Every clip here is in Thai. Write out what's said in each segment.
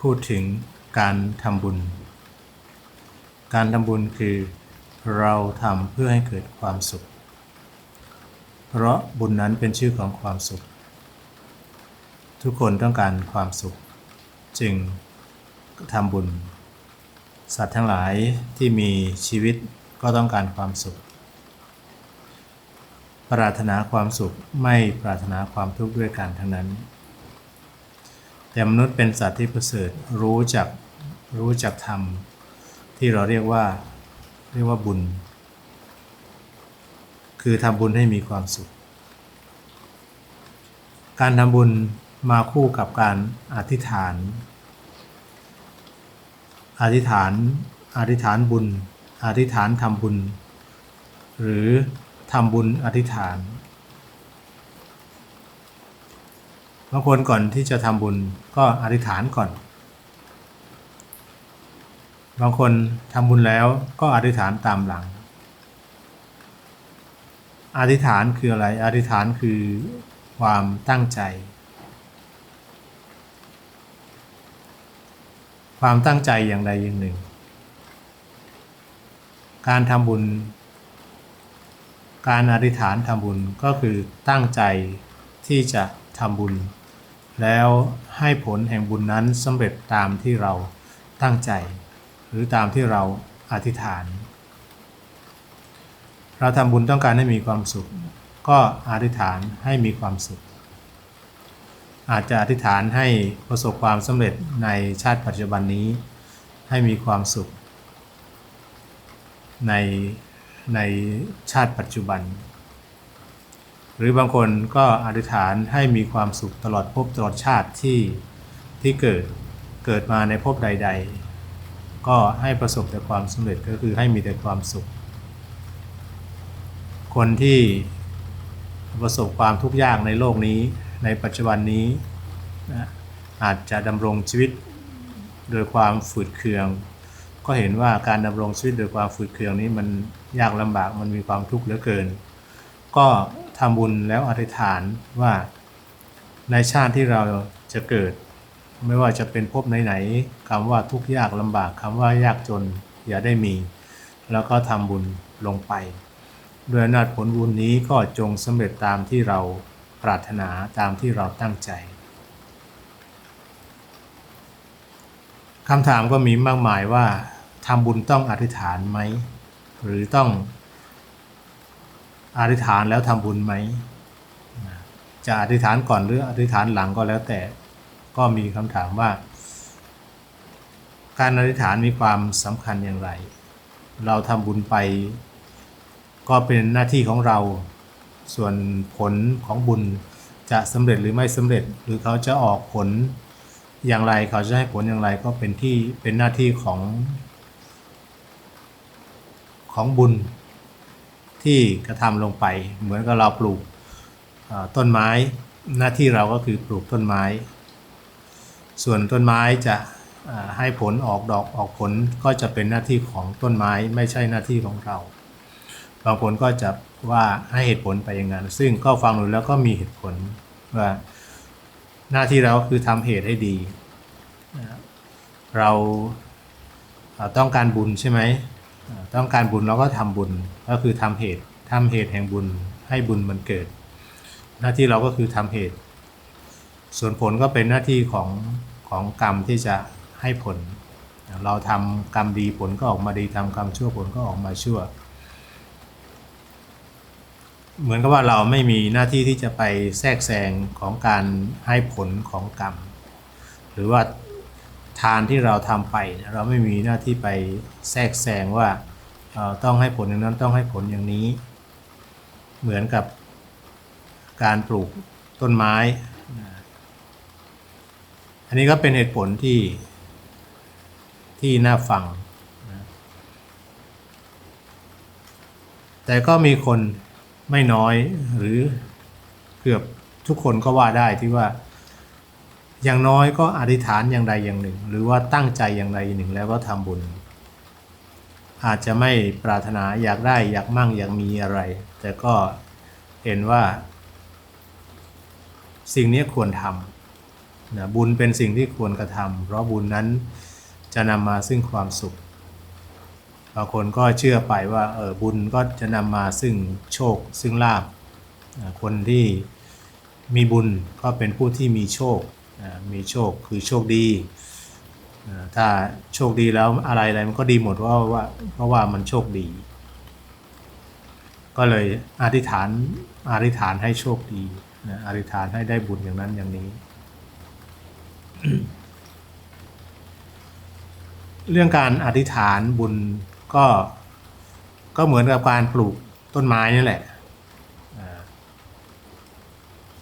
พูดถึงการทำบุญ การทำบุญคือเราทำเพื่อให้เกิดความสุข เพราะบุญนั้นเป็นชื่อของความสุข ทุกคนต้องการความสุข จึงทำบุญ สัตว์ทั้งหลายที่มีชีวิตก็ต้องการความสุข ปรารถนาความสุขไม่ปรารถนาความทุกข์ด้วยกันทั้งนั้น แต่มนุษย์เป็นสัตว์ที่ประเสริฐรู้จักรู้จักธรรม ที่เราเรียกว่าเรียกว่าบุญ คือทำบุญให้มีความสุข การทำบุญมาคู่กับการอธิษฐาน อธิษฐานอธิษฐานบุญ อธิษฐานทำบุญ หรือทำบุญอธิษฐาน บางคนก่อนที่จะทำบุญก็อธิษฐานก่อน บางคนทำบุญแล้วก็อธิษฐานตามหลัง อธิษฐานคืออะไร อธิษฐานคือความตั้งใจ ความตั้งใจอย่างใดอย่างหนึ่ง การทำบุญ การอธิษฐานทำบุญก็คือตั้งใจที่จะทำบุญ แล้วให้ผลแห่งบุญนั้นสำเร็จตามที่เราตั้งใจ หรือตามที่เราอธิษฐาน เราทำบุญต้องการให้มีความสุข ก็อธิษฐานให้มีความสุข อาจจะอธิษฐานให้ประสบความสำเร็จในชาติปัจจุบันนี้ ให้มีความสุข ในในชาติปัจจุบัน หรือบางคนก็อธิษฐานให้มีความสุขตลอดภพตลอดชาติที่ที่เกิดเกิดมาในภพใด ๆ ก็ให้ประสบแต่ความสำเร็จก็คือให้มีแต่ความสุข คนที่ประสบความทุกข์ยากในโลกนี้ ในปัจจุบันนี้นะอาจจะดำรงชีวิตโดยความฝืดเคือง ก็เห็นว่าการดำรงชีวิตโดยความฝืดเคืองนี้มันยากลำบากมันมีความทุกข์เหลือเกิน ก็ ทำบุญแล้วอธิษฐานว่าในชาติที่เราจะเกิด ไม่ว่าจะเป็นภพไหนๆคำว่าทุกข์ยากลำบากคำว่ายากจนอย่าได้มี แล้วก็ทำบุญลงไป ด้วยอำนาจผลบุญนี้ก็จงสำเร็จตามที่เราปรารถนาตามที่เราตั้งใจคำถามก็มีมากมายว่าทำบุญต้องอธิษฐานไหม หรือต้อง อธิษฐานแล้วทำบุญไหม จะอธิษฐานก่อนหรืออธิษฐานหลังก็แล้วแต่ก็มีคำถามว่า การอธิษฐานมีความสำคัญอย่างไร เราทำบุญไป ก็เป็นหน้าที่ของเรา ส่วนผลของบุญจะสำเร็จหรือไม่สำเร็จ หรือเขาจะออกผลอย่างไรเขาจะให้ผลอย่างไรก็เป็นที่เป็นหน้าที่ของของบุญ ที่กระทำลงไป เหมือนกับเราปลูกต้นไม้ หน้าที่เราก็คือปลูกต้นไม้ ส่วนต้นไม้จะให้ผลออกดอกออกผลก็จะเป็นหน้าที่ของต้นไม้ไม่ใช่หน้าที่ของเราบางคนก็จะว่าให้เหตุผลไปอย่างนั้น ซึ่งก็ฟังดูแล้วก็มีเหตุผลว่าหน้าที่เราคือทำเหตุให้ดี เราต้องการบุญใช่ไหม ต้องการบุญเราก็ทำบุญก็คือทำเหตุทำเหตุแห่งบุญให้บุญมันเกิด หน้าที่เราก็คือทำเหตุ ส่วนผลก็เป็นหน้าที่ของของกรรมที่จะให้ผล เราทำกรรมดีผลก็ออกมาดีทำกรรมชั่วผลก็ออกมาชั่ว เหมือนกับว่าเราไม่มีหน้าที่ที่จะไปแทรกแซงของการให้ผลของกรรม หรือว่า ทานที่เราทำไป เราไม่มีหน้าที่ไปแทรกแซงว่าต้องให้ผลอย่างนั้นต้องให้ผลอย่างนี้ เหมือนกับการปลูกต้นไม้ อันนี้ก็เป็นเหตุผลที่ที่น่าฟัง แต่ก็มีคนไม่น้อยหรือเกือบทุกคนก็ว่าได้ที่ว่า อย่างน้อยก็อธิษฐานอย่างใดอย่างหนึ่ง หรือว่าตั้งใจอย่างใดอย่างหนึ่งแล้วก็ทำบุญ อาจจะไม่ปรารถนาอยากได้อยากมั่งอยากมีอะไร แต่ก็เห็นว่า สิ่งนี้ควรทนะบุญเป็นสิ่งที่ควรกระทำเพราะบุญนั้นจะนำมาซึ่งความสุขบางคนก็เชื่อไปว่าเออบุญก็จะนำมาซึ่งโชค ซึ่งลาภคนที่มีบุญก็เป็นผู้ที่มีโชค มีโชคคือโชคดี ถ้าโชคดีแล้วอะไรอะไรมันก็ดีหมดเพราะว่าเพราะว่ามันโชคดี ก็เลยอธิษฐานอธิษฐานให้โชคดีอธิษฐานให้ได้บุญอย่างนั้นอย่างนี้ เรื่องการอธิษฐานบุญก็ก็เหมือนกับการปลูกต้นไม้นี่แหละ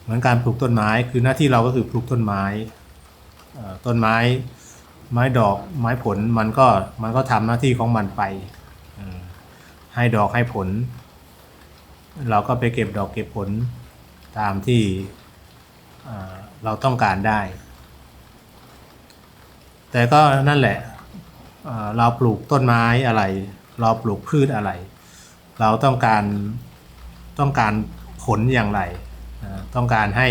เหมือนการปลูกต้นไม้คือหน้าที่เราก็คือปลูกต้นไม้ต้นไม้ไม้ดอกไม้ผลมันก็มันก็ทำหน้าที่ของมันไป ให้ดอกให้ผล เราก็ไปเก็บดอกเก็บผลตามที่เราต้องการได้ แต่ก็นั่นแหละเราปลูกต้นไม้อะไร เราปลูกพืชอะไร เราต้องการต้องการผลอย่างไร ต้องการให้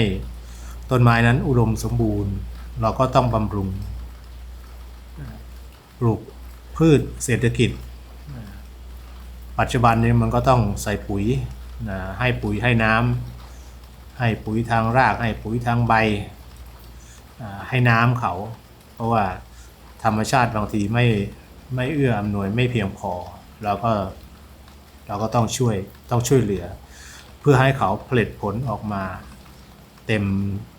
ต้นไม้นั้นอุดมสมบูรณ์ เราก็ต้องบำรุงปลูกพืชเศรษฐกิจ ปัจจุบันนี้มันก็ต้องใส่ปุ๋ยนะให้ปุ๋ยให้น้ำให้ปุ๋ยทางราก ให้ปุ๋ยทางใบ ให้น้ำเขา เพราะว่าธรรมชาติบางทีไม่ไม่เอื้ออำนวยไม่เพียงพอ เราก็เราก็ต้องช่วยต้องช่วยเหลือ พื่อให้เขาผลิตผลออกมาเต็ม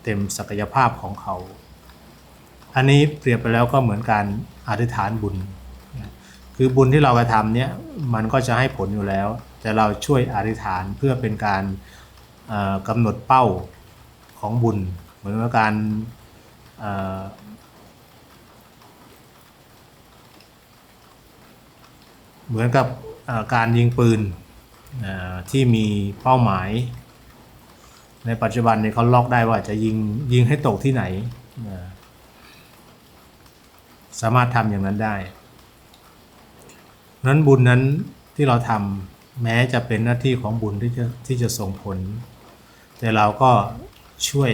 เต็มศักยภาพของเขา อันนี้เปรียบไปแล้วก็เหมือนการอธิษฐานบุญ คือบุญที่เรากระทำเนี่ยมันก็จะให้ผลอยู่แล้ว แต่เราช่วยอธิษฐานเพื่อเป็นการกำหนดเป้าของบุญ เหมือนกับการเหมือนกับการยิงปืน ที่มีเป้าหมาย ในปัจจุบันเนี่ยเขาล็อกได้ว่าจะยิงยิงให้ตกที่ไหน สามารถทำอย่างนั้นได้นั้นบุญนั้นที่เราทำแม้จะเป็นหน้าที่ของบุญที่จะที่จะส่งผล แต่เราก็ช่วย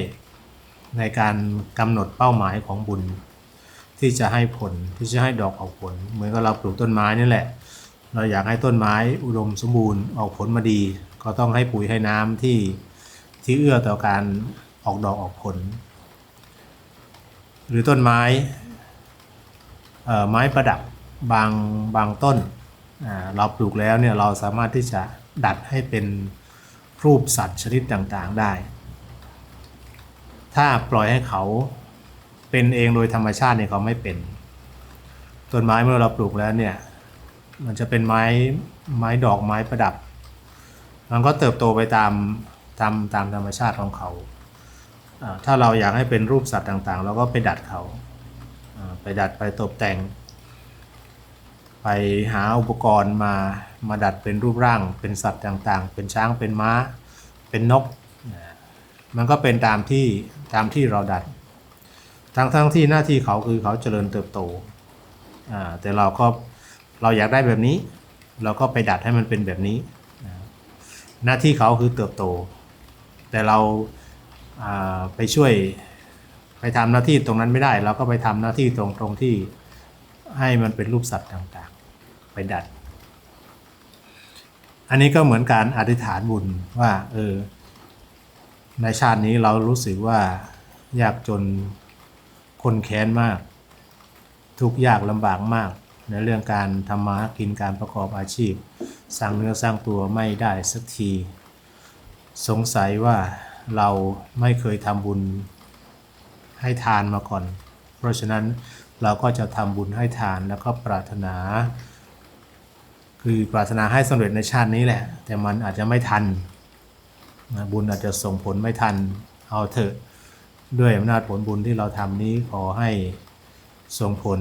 ในการกำหนดเป้าหมายของบุญ ที่จะให้ผลที่จะให้ดอกออกผล เหมือนกับเราปลูกต้นไม้นี่แหละ เราอยากให้ต้นไม้อุดมสมบูรณ์ออกผลมาดี ก็ต้องให้ปุ๋ยให้น้ำที่ที่เอื้อต่อการออกดอกออกผล หรือต้นไม้ไม้ประดับบางบางต้น เราปลูกแล้วเนี่ยเราสามารถที่จะดัดให้เป็นรูปสัตว์ชนิดต่างๆได้ ถ้าปล่อยให้เขาเป็นเองโดยธรรมชาติเนี่ยเขาไม่เป็น ต้นไม้เมื่อเราปลูกแล้วเนี่ย มันจะเป็นไม้ไม้ดอกไม้ประดับ มันก็เติบโตไปตามตามตามธรรมชาติของเขาถ้าเราอยากให้เป็นรูปสัตว์ต่างๆ เราก็ไปดัดเขาไปดัดไปตกแต่ง ไปหาอุปกรณ์มามาดัดเป็นรูปร่าง เป็นสัตว์ต่างๆ เป็นช้างเป็นม้า เป็นนก มันก็เป็นตามที่ตามที่เราดัด ทั้งทั้งที่หน้าที่เขาคือเขาเจริญเติบโตแต่เราก็ เราอยากได้แบบนี้ เราก็ไปดัดให้มันเป็นแบบนี้ หน้าที่เขาคือเติบโต แต่เราาไปช่วยไปทำหน้าที่ตรงนั้นไม่ได้ เราก็ไปทำหน้าที่ตรงตรงที่ให้มันเป็นรูปสัตว์ต่างๆ ไปดัด อันนี้ก็เหมือนการอธิษฐานบุญว่าเออในชาตินี้เรารู้สึกว่ายากจนคนแค้นมาก ทุกยากลำบากมาก ในเรื่องการทำมาหากินการประกอบอาชีพ สร้างเนื้อสร้างตัวไม่ได้สักที สงสัยว่าเราไม่เคยทำบุญให้ทานมาก่อน เพราะฉะนั้นเราก็จะทำบุญให้ทานแล้วก็ปรารถนา คือปรารถนาให้สำเร็จในชาตินี้แหละ แต่มันอาจจะไม่ทัน บุญอาจจะส่งผลไม่ทันเอาเถอะด้วยอำนาจผลบุญที่เราทำนี้ขอให้ส่งผล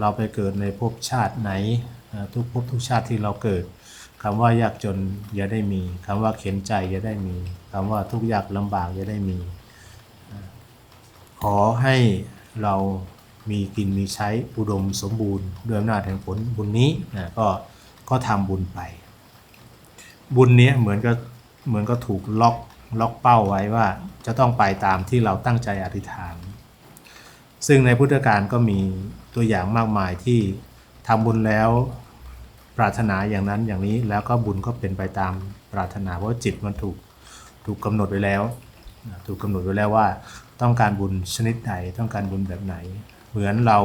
เราไปเกิดในภพชาติไหนทุกภพทุกชาติที่เราเกิดคำว่ายากจนอย่าได้มีคำว่าเข็นใจอย่าได้มีคำว่าทุกข์ยากลำบากอย่าได้มี ขอให้เรามีกินมีใช้อุดมสมบูรณ์ด้วยอำนาจแห่งผลบุญนี้นะก็ก็ทำบุญไป บุญนี้เหมือนก็เหมือนก็ถูกล็อกล็อกเป้าไว้ว่าจะต้องไปตามที่เราตั้งใจอธิษฐาน ซึ่งในพุทธการก็มี ตัวอย่างมากมายที่ทำบุญแล้ว ปรารถนาอย่างนั้นอย่างนี้แล้วก็บุญก็เป็นไปตามปรารถนาเพราะจิตมันถูกถูกกำหนดไว้แล้ว ถูกกำหนดไว้แล้วว่า ต้องการบุญชนิดไหนต้องการบุญแบบไหน เหมือนเรา